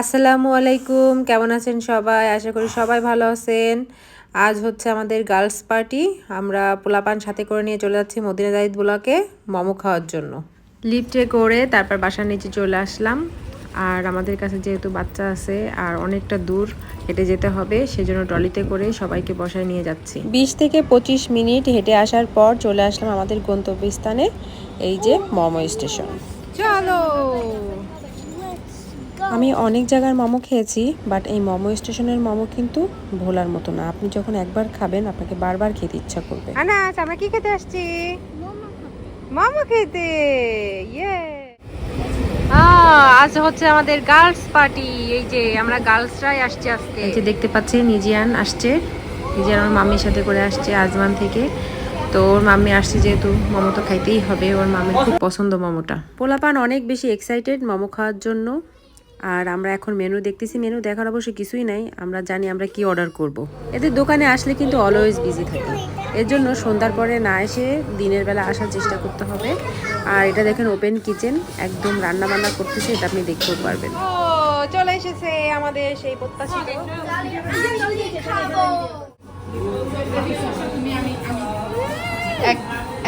আসসালামু আলাইকুম, কেমন আছেন সবাই? আশা করি সবাই ভালো আছেন। আজ হচ্ছে আমাদের গার্লস পার্টি। আমরা পোলাপান সাথে করে নিয়ে চলে যাচ্ছি মদিনা জাহিদ ব্লকে মোমো খাওয়ার জন্য। লিফটে করে তারপর বাসার নিচে চলে আসলাম। আর আমাদের কাছে যেহেতু বাচ্চা আছে আর অনেকটা দূর হেঁটে যেতে হবে, সেজন্য ট্রলিতে করে সবাইকে বসায় নিয়ে যাচ্ছি। বিশ থেকে পঁচিশ মিনিট হেঁটে আসার পর চলে আসলাম আমাদের গন্তব্যস্থানে, এই যে মোমো স্টেশন। চলো! আমি অনেক জায়গার মোমো খেয়েছি বাট এই মোমো স্টেশনের মোমো কিন্তু ভোলার মতো না। আপনি যখন একবার খাবেন আপনাকে বারবার খেতে ইচ্ছা করবে। আনাস আমরা কি খেতে আসছি? মোমো খেতে। ইয়ে আজ হচ্ছে আমাদের গার্লস পার্টি এই যে আমরা গার্লসরাই আসছি আজকে। এই যে দেখতে পাচ্ছেন নিজিয়ান আসছে। নিজিয়ান আমার মাম্মির সাথে করে আসছে আজমান থেকে। তো ওর মাম্মি আসছে যেহেতু মোমো তো খাইতেই হবে। ওর মামির খুব পছন্দ মোমোটা। পোলাপান অনেক বেশি এক্সাইটেড মোমো খাওয়ার জন্য। আর আমরা এখন মেনু দেখতেছি। মেনু দেখার অবশ্য কিছুই নাই। আমরা জানি আমরা কি অর্ডার করব। এদের দোকানে আসলে কিন্তু অলওয়েজ বিজি থাকে। এর জন্য সন্ধ্যার পরে না এসে দিনের বেলা আসার চেষ্টা করতে হবে। আর এটা দেখেন ওপেন কিচেন একদম রান্না বান্না করতেছে এটা আপনি দেখতেও পারবেন। চলে এসেছে আমাদের সেই প্রত্যাশিত।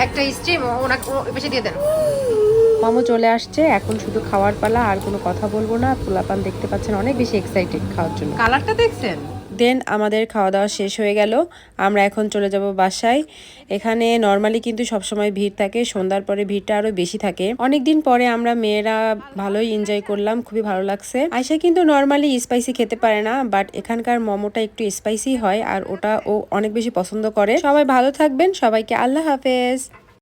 একটা স্ট্রিম ওনাকে বেশি দিয়ে দেন। মামু চলে আসছে। এখন শুধু খাওয়ার পালা আর কোনো কথা বলব না। পোলাপান দেখতে পাচ্ছেন অনেক বেশি এক্সাইটেড খাওয়ার জন্য। কালারটা দেখছেন? দেন আমাদের খাওয়া দাওয়া শেষ হয়ে গেল। আমরা এখন চলে যাব বাসায়। এখানে নর্মালি কিন্তু সবসময় ভিড় থাকে সন্ধ্যার পরে ভিড়টা আরও বেশি থাকে। অনেক দিন পরে আমরা মেয়েরা ভালোই এনজয় করলাম খুবই ভালো লাগছে। আয়সা কিন্তু নর্মালি স্পাইসি খেতে পারে না বাট এখানকার মোমোটা একটু স্পাইসি হয় আর ওটা ও অনেক বেশি পছন্দ করে। সবাই ভালো থাকবেন সবাইকে আল্লাহ হাফেজ।